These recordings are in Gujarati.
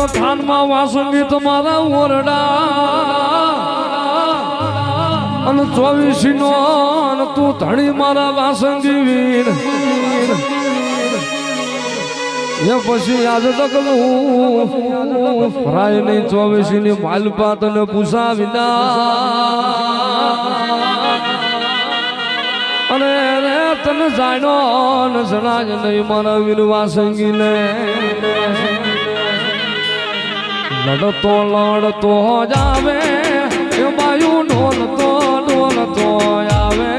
તો થાનમાં વાસંગી તમારા ઓરડા. અને ચોવીસી નો તું ધણી મારા વાસંગી વીર. એ પછી આજે તક હું ફરાય નહીં ચોવીસી ની માલપા તને પૂછા અને રે તને જાણો જણાજ નહીં મારા વીર વાસંગી ને લડતો લડતો જાવે એ બાયુ ઢોલતો ઢોલતો આવે.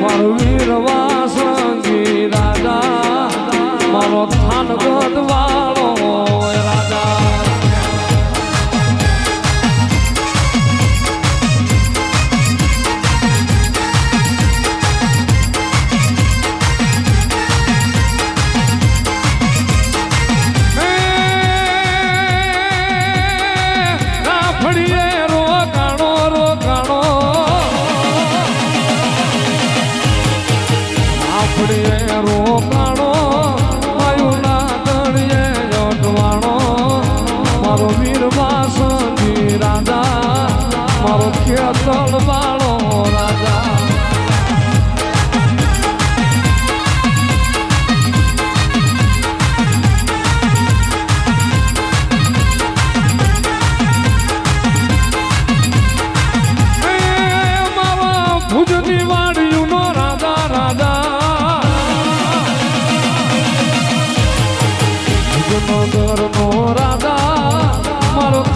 મારું વીરવા સંગી રાજા, મારો થાન ગદવાળો આપડીએ રોકાણો વાયુના તળિયે જોટવાણો મારો રાજા મારો ખેતલ વાળો રાજા.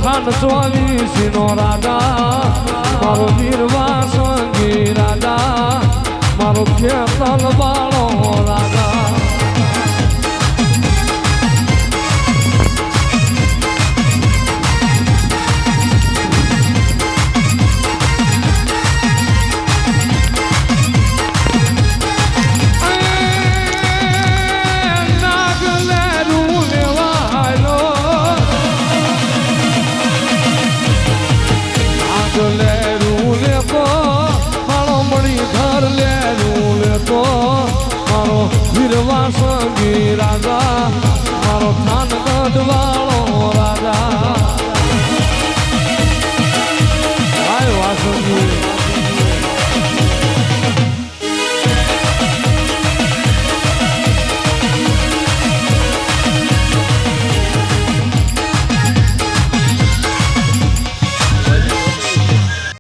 મારો થાન ચોવીસી નો રાજા મારો વીરવા સંગી રાજા મારો ખેતલ વાળો મારો વીરવા સંગી રાજા મારો થાન ગઢવા